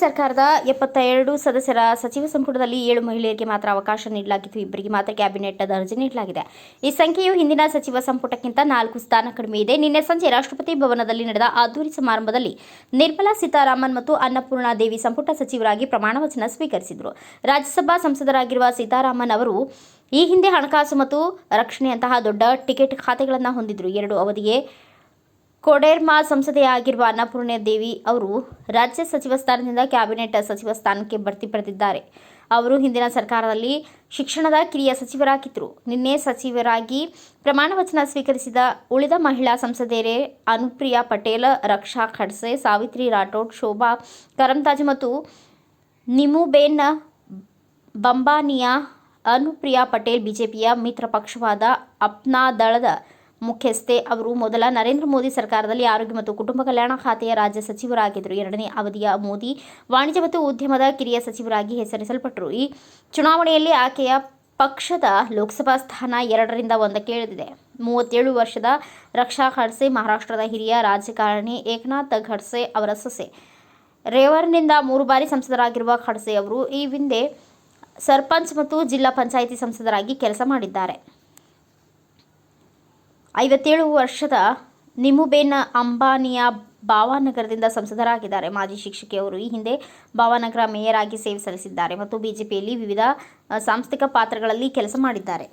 ಸರ್ಕಾರದ ಎಪ್ಪತ್ತ ಎರಡು ಸದಸ್ಯರ ಸಚಿವ ಸಂಪುಟದಲ್ಲಿ ಏಳು ಮಹಿಳೆಯರಿಗೆ ಮಾತ್ರ ಅವಕಾಶ ನೀಡಲಾಗಿತ್ತು. ಇಬ್ಬರಿಗೆ ಮಾತ್ರ ಕ್ಯಾಬಿನೆಟ್ ದರ್ಜೆ ನೀಡಲಾಗಿದೆ. ಈ ಸಂಖ್ಯೆಯು ಹಿಂದಿನ ಸಚಿವ ಸಂಪುಟಕ್ಕಿಂತ ನಾಲ್ಕು ಸ್ಥಾನ ಕಡಿಮೆ ಇದೆ. ನಿನ್ನೆ ಸಂಜೆ ರಾಷ್ಟ್ರಪತಿ ಭವನದಲ್ಲಿ ನಡೆದ ಅದ್ದೂರಿ ಸಮಾರಂಭದಲ್ಲಿ ನಿರ್ಮಲಾ ಸೀತಾರಾಮನ್ ಮತ್ತು ಅನ್ನಪೂರ್ಣಾ ದೇವಿ ಸಂಪುಟ ಸಚಿವರಾಗಿ ಪ್ರಮಾಣ ವಚನ ಸ್ವೀಕರಿಸಿದರು. ರಾಜ್ಯಸಭಾ ಸಂಸದರಾಗಿರುವ ಸೀತಾರಾಮನ್ ಅವರು ಈ ಹಿಂದೆ ಹಣಕಾಸು ಮತ್ತು ರಕ್ಷಣೆಯಂತಹ ದೊಡ್ಡ ಟಿಕೆಟ್ ಖಾತೆಗಳನ್ನು ಹೊಂದಿದ್ರು. ಎರಡು ಅವಧಿಗೆ ಕೊಡೆರ್ಮಾ ಸಂಸದೆಯಾಗಿರುವ ಅನ್ನಪೂರ್ಣ ದೇವಿ ಅವರು ರಾಜ್ಯ ಸಚಿವ ಸ್ಥಾನದಿಂದ ಕ್ಯಾಬಿನೆಟ್ ಸಚಿವ ಸ್ಥಾನಕ್ಕೆ ಬಡ್ತಿ ಪಡೆದಿದ್ದಾರೆ. ಅವರು ಹಿಂದಿನ ಸರ್ಕಾರದಲ್ಲಿ ಶಿಕ್ಷಣದ ಕಿರಿಯ ಸಚಿವರಾಗಿದ್ದರು. ನಿನ್ನೆ ಸಚಿವರಾಗಿ ಪ್ರಮಾಣ ವಚನ ಸ್ವೀಕರಿಸಿದ ಉಳಿದ ಮಹಿಳಾ ಸಂಸದೆಯರೇ ಅನುಪ್ರಿಯಾ ಪಟೇಲ್, ರಕ್ಷಾ ಖಡ್ಸೆ, ಸಾವಿತ್ರಿ ರಾಠೋಡ್, ಶೋಭಾ ಕರಂತಾಜ್ ಮತ್ತು ನಿಮುಬೇನ್ ಬಂಬಾನಿಯಾ, ಅನುಪ್ರಿಯಾ ಪಟೇಲ್ ಬಿಜೆಪಿಯ ಮಿತ್ರ ಪಕ್ಷವಾದ ಅಪ್ನಾ ದಳದ ಮುಖ್ಯಸ್ಥೆ ಅವರು ಮೊದಲ ನರೇಂದ್ರ ಮೋದಿ ಸರ್ಕಾರದಲ್ಲಿ ಆರೋಗ್ಯ ಮತ್ತು ಕುಟುಂಬ ಕಲ್ಯಾಣ ಖಾತೆಯ ರಾಜ್ಯ ಸಚಿವರಾಗಿದ್ದರು. ಎರಡನೇ ಅವಧಿಯ ಮೋದಿ ವಾಣಿಜ್ಯ ಮತ್ತು ಉದ್ಯಮದ ಕಿರಿಯ ಸಚಿವರಾಗಿ ಹೆಸರಿಸಲ್ಪಟ್ಟರು. ಈ ಚುನಾವಣೆಯಲ್ಲಿ ಆಕೆಯ ಪಕ್ಷದ ಲೋಕಸಭಾ ಸ್ಥಾನ ಎರಡರಿಂದ ಒಂದಕ್ಕೆ ಇಳಿದಿದೆ. ಮೂವತ್ತೇಳು ವರ್ಷದ ರಕ್ಷಾ ಖಡ್ಸೆ, ಮಹಾರಾಷ್ಟ್ರದ ಹಿರಿಯ ರಾಜಕಾರಣಿ ಏಕನಾಥ್ ಖಡ್ಸೆ ಅವರ ಸೊಸೆ. ರೇವರ್ನಿಂದ ಮೂರು ಬಾರಿ ಸಂಸದರಾಗಿರುವ ಖಡ್ಸೆ ಅವರು ಈ ಹಿಂದೆ ಸರ್ಪಂಚ್ ಮತ್ತು ಜಿಲ್ಲಾ ಪಂಚಾಯಿತಿ ಸಂಸದರಾಗಿ ಕೆಲಸ ಮಾಡಿದ್ದಾರೆ. ಐವತ್ತೇಳು ವರ್ಷದ ನಿಮುಬೇನ ಅಂಬಾನಿಯ ಭಾವನಗರದಿಂದ ಸಂಸದರಾಗಿದ್ದಾರೆ. ಮಾಜಿ ಶಿಕ್ಷಕಿಯವರು ಈ ಹಿಂದೆ ಭಾವನಗರ ಮೇಯರ್ ಆಗಿ ಸೇವೆ ಸಲ್ಲಿಸಿದ್ದಾರೆ ಮತ್ತು ಬಿಜೆಪಿಯಲ್ಲಿ ವಿವಿಧ ಸಾಂಸ್ಥಿಕ ಪಾತ್ರಗಳಲ್ಲಿ ಕೆಲಸ ಮಾಡಿದ್ದಾರೆ.